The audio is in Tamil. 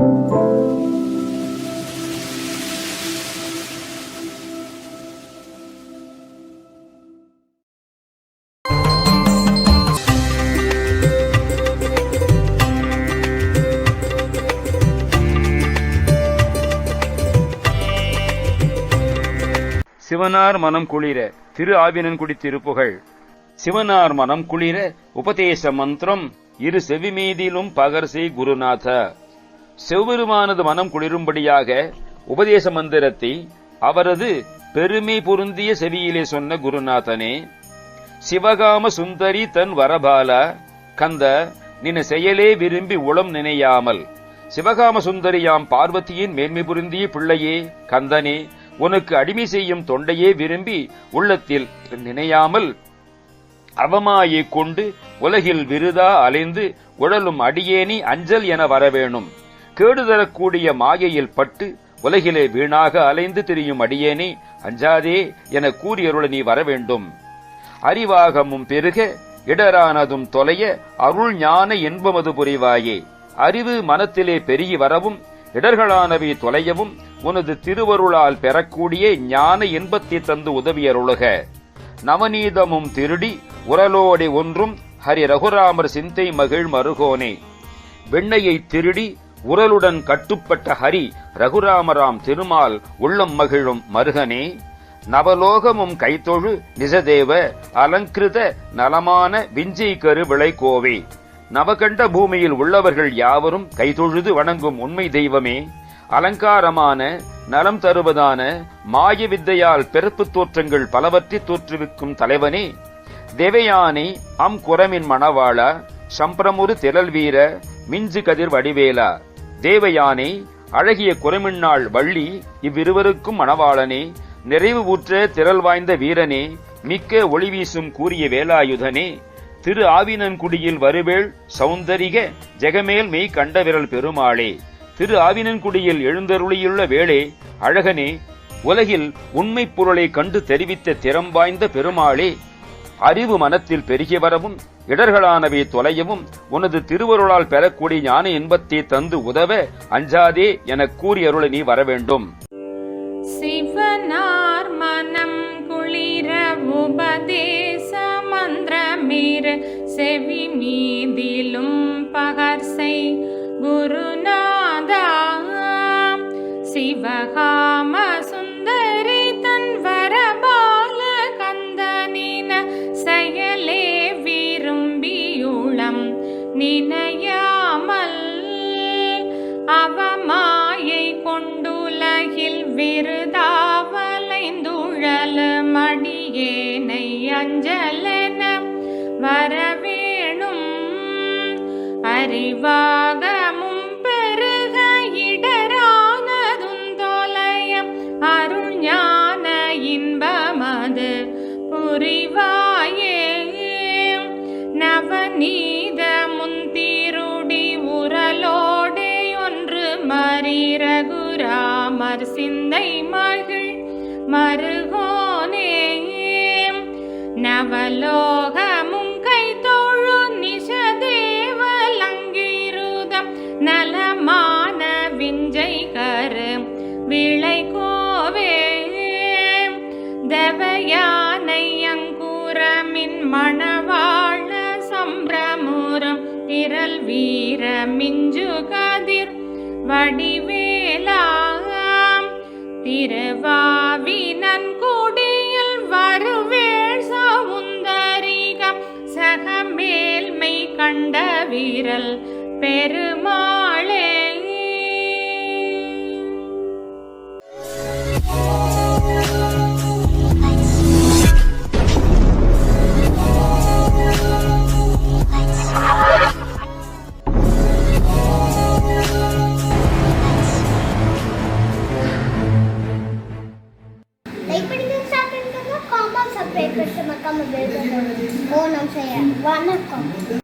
சிவனார் மனம் குளிர திரு ஆவினன்குடி திருப்புகழ். சிவனார் மனம் குளிர உபதேச மந்திரம் இரு செவிமீதிலும் பகர்சி குருநாத. செவ்வெருமானது மனம் குளிரும்படியாக உபதேச மந்திரத்தை அவரது பெருமை பொருந்திய செவியிலே சொன்ன குருநாதனே சிவகாம சுந்தரி தன் வரபால கந்த நின செயலே விரும்பி உளம் நினையாமல் சிவகாம சுந்தரியாம் பார்வதியின் மேன்மை புரிந்திய பிள்ளையே கந்தனே உனக்கு அடிமை செய்யும் தொண்டையே விரும்பி உள்ளத்தில் நினையாமல் அவமாயை கொண்டு உலகில் விருதா அலைந்து உழலும் அடியேனி அஞ்சல் என வரவேணும். கேடு தரக்கூடிய மாயையில் பட்டு உலகிலே வீணாக அலைந்து திரியும் அடியேனே அஞ்சாதே என கூறியருள நீ வரவேண்டும். அறிவாகமும் பெருக இடரானதும் தொலைய அருள் ஞான என்பமது புரிவாயே. அறிவு மனத்திலே பெருகி வரவும் இடர்களானவை தொலையவும் உனது திருவருளால் பெறக்கூடிய ஞான இன்பத்தை தந்து உதவியருளுக. நவநீதமும் திருடி உரலோடி ஒன்றும் ஹரி ரகுராமர் சிந்தை மகிழ் மருகோனே. வெண்ணையை திருடி உரலுடன் கட்டுப்பட்ட ஹரி ரகுராமராம் திருமால் உள்ளம் மகிழும் மருகனே. நவலோகமும் கைத்தொழு நிஜதேவ அலங்கிருத நலமான விஞ்சை கரு கோவே. நவகண்ட பூமியில் உள்ளவர்கள் யாவரும் கைதொழுது வணங்கும் உண்மை தெய்வமே. அலங்காரமான நலம் தருவதான மாய வித்தையால் பிறப்பு தோற்றங்கள் பலவற்றை தோற்றுவிக்கும் தலைவனே. தேவயானை அம் குரமின் மணவாளா சம்பிரமுரு திரள் வீர மிஞ்சு கதிர் வடிவேலா. தேவயானே அழகிய குரமின்னாள் வள்ளி இவ்விருவருக்கும் மணவாளனே நிறைவு ஊற்ற திரள் வாய்ந்த வீரனே மிக்க ஒளி வீசும் கூறிய வேலாயுதனே திரு ஆவினன்குடியில் வருவேள் சௌந்தரிக ஜெகமேல் மெய் கண்ட விரல் பெருமாளே திரு ஆவினன்குடியில் எழுந்தருளியுள்ள வேளே அழகனே உலகில் உண்மைப் பொருளை கண்டு தெரிவித்த திறம் வாய்ந்த பெருமாளே அறிவு மனத்தில் பெருகி வரவும் இடர்களானவை தொலையவும் உனது திருவருளால் பெறக்கூடிய ஞான இன்பத்தை தந்து உதவ அஞ்சாதே எனக் கூறி அருள நீ வரவேண்டும். சிவனார் மனம் குளிர உபதேச மந்திரமீர செவி மீதிலும் பகர்சை குருநாதா சிவகா அவமாயை கொண்டுலகில் விருதாவலைந்துழல மடியேனை அஞ்சலன வரவேணும். அறிவாகமும் பெருக இடரானதும் தொலையம் அருள் இன்பமது புரிவாயே. நவநீ நவலோகமும் கை கைதோழு நிஷதேவலங்கிருதம் நலமான விஞ்சை கரு விளைகோவே தவயானை அங்குரமின் மணவாழ சம்பிரமுரம் திரள் வீர மிஞ்சு கதிர் வடிவேலாம் திருவா ஈரல் பெருமாளே. சப்ஸ்கிரைப் பண்ணி மறக்காம பெல் பட்டன் ஓ நம்ம செய்ய. வணக்கம்.